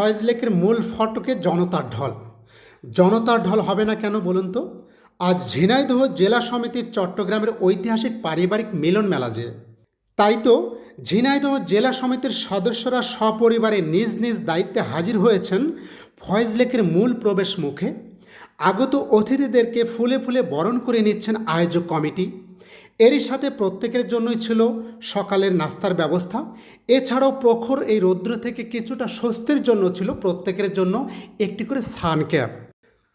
ফয়েজ লেকের মূল ফটকে জনতার ঢল। জনতার ঢল হবে না কেন বলুন তো? আজ ঝিনাইদহ জেলা সমিতির চট্টগ্রামের ঐতিহাসিক পারিবারিক মিলন মেলা যে। তাই তো ঝিনাইদহ জেলা সমিতির সদস্যরা সপরিবারে নিজ নিজ দায়িত্বে হাজির হয়েছেন ফয়েজ লেকের মূল প্রবেশ মুখে। আগত অতিথিদেরকে ফুলে ফুলে বরণ করে নিচ্ছেন আয়োজক কমিটি। এরই সাথে প্রত্যেকের জন্যই ছিল সকালের নাস্তার ব্যবস্থা। এছাড়াও প্রখর এই রৌদ্র থেকে কিছুটা স্বস্তির জন্য ছিল প্রত্যেকের জন্য একটি করে সান ক্যাপ।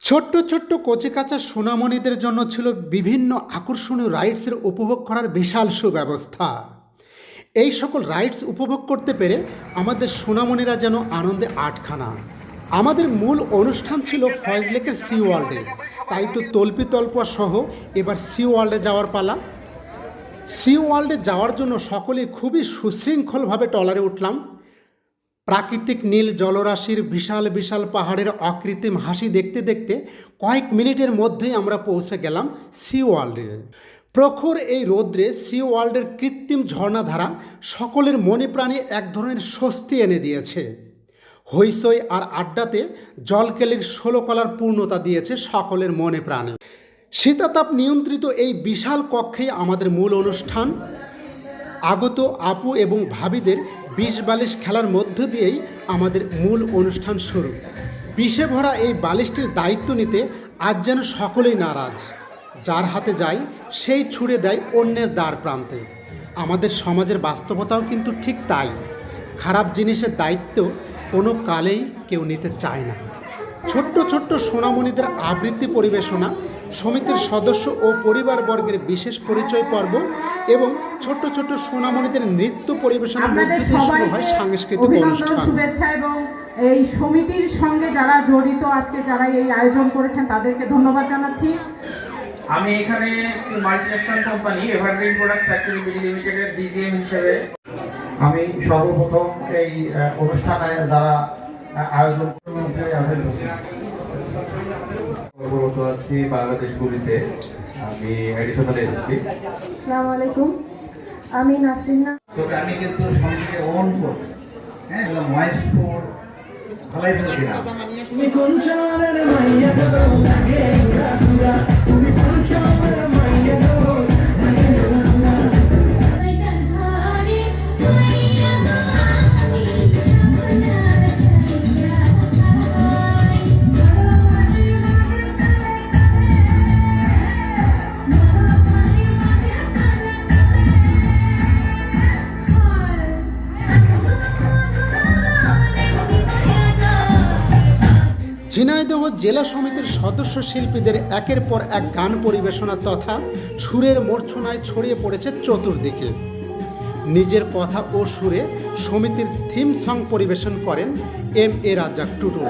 ছোট্ট ছোট্ট কচিকাচা সোনামণিদের জন্য ছিল বিভিন্ন আকর্ষণীয় রাইডসের উপভোগ করার বিশাল সুব্যবস্থা। এই সকল রাইডস উপভোগ করতে পেরে আমাদের সোনামণিরা যেন আনন্দে আটখানা। আমাদের মূল অনুষ্ঠান ছিল ফয়েজ লেকের সি ওয়ার্ল্ডে। তাই তো তল্পি তল্পা সহ এবার সি ওয়ার্ল্ডে যাওয়ার পালা। সি ওয়ার্ল্ডে যাওয়ার জন্য সকলে খুবই সুশৃঙ্খলভাবে টলারে উঠলাম। প্রাকৃতিক নীল জলরাশির বিশাল বিশাল পাহাড়ের অকৃত্রিম হাসি দেখতে দেখতে কয়েক মিনিটের মধ্যেই আমরা পৌঁছে গেলাম সি ওয়ার্ল্ডে। প্রখর এই রৌদ্রে সি ওয়ার্ল্ডের কৃত্রিম ঝর্ণাধারা সকলের মনে প্রাণে এক ধরনের স্বস্তি এনে দিয়েছে। হইসই আর আড্ডাতে জলকেলির ষোলো কলার পূর্ণতা দিয়েছে সকলের মনে প্রাণে। শীতাতাপ নিয়ন্ত্রিত এই বিশাল কক্ষে আমাদের মূল অনুষ্ঠান। আগত আপু এবং ভাবিদের বিষ বালিশ খেলার মধ্য দিয়েই আমাদের মূল অনুষ্ঠান শুরু। বিষে ভরা এই বালিশটির দায়িত্ব নিতে আজ যেন সকলেই নারাজ। যার হাতে যায় সেই ছুড়ে দেয় অন্যের দ্বার প্রান্তে। আমাদের সমাজের বাস্তবতাও কিন্তু ঠিক তাই। খারাপ জিনিসের দায়িত্ব কোনো কালেই কেউ নিতে চায় না। ছোট্ট ছোট্ট সোনামণিদের আবৃত্তি পরিবেশনা সমিতির সদস্য ও পরিবারবর্গের বিশেষ পরিচয় পর্ব এবং ছোট্ট ছোট্ট সোনামণিদের নৃত্য পরিবেশনার মধ্যে শুরু হয় সাংস্কৃতিক অনুষ্ঠান। শুভেচ্ছা এবং এই সমিতির সঙ্গে যারা জড়িত আজকে যারা এই আয়োজন করেছেন তাদেরকে ধন্যবাদ জানাচ্ছি। আমি এখানে multinational company Evergreen products factory BD লিমিটেডের ডিজিএম হিসেবে আমি সর্বপ্রথম এই অনুষ্ঠানে যারা আয়োজন কর্মরত আছি বাংলাদেশ পুলিশে। আমি অ্যাডিশনাল এসপি। আসসালামু আলাইকুম। আমি নাসরিনা না তবে আমি কিন্তু সঙ্গে অন করি হ্যাঁ মহেশপুর ভালাই কোন না ไม่ ঝিনাইদহ জেলা সমিতির সদস্য শিল্পীদের একের পর এক গান পরিবেশনা তথা সুরের মূর্ছনায় ছড়িয়ে পড়েছে চতুর্দিকে। নিজের কথা ও সুরে সমিতির থিম সং পরিবেশন করেন এম এ রাজ্জাক টুটুল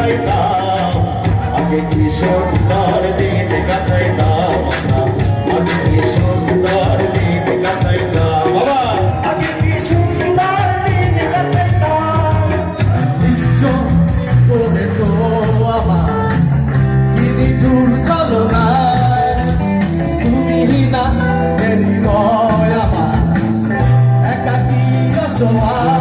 কাটাইতাম আগে কি সুন্দর দিন কাটাইতাম আগে কি সুন্দর দিন কাটাইতাম। বাবা, আগে কি সুন্দর দিন কাটাইতাম। বিশ্ব করেছ আমার তিনি দূর চলো না তুমি না আমার একাকি অসহায়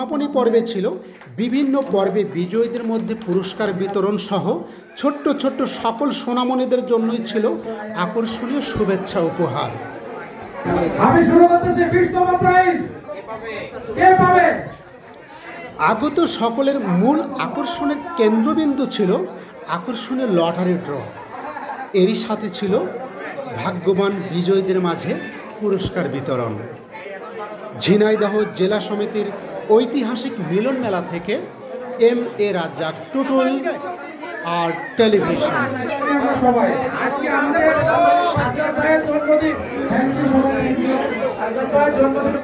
সমাপনী পর্বে ছিল বিভিন্ন পর্বে বিজয়ীদের মধ্যে পুরস্কার বিতরণ সহ ছোট্ট ছোট্ট সকল সোনামণিদের জন্যই ছিল আকর্ষণীয় শুভেচ্ছা উপহার। আমি শুরু করতেছি প্রাইজ কে পাবে? আগত সকলের মূল আকর্ষণের কেন্দ্রবিন্দু ছিল আকর্ষণীয় লটারি ড্র। এরই সাথে ছিল ভাগ্যবান বিজয়ীদের মাঝে পুরস্কার বিতরণ। ঝিনাইদহ জেলা সমিতির ঐতিহাসিক মিলন মেলা থেকে M A Razzak Tutul R television.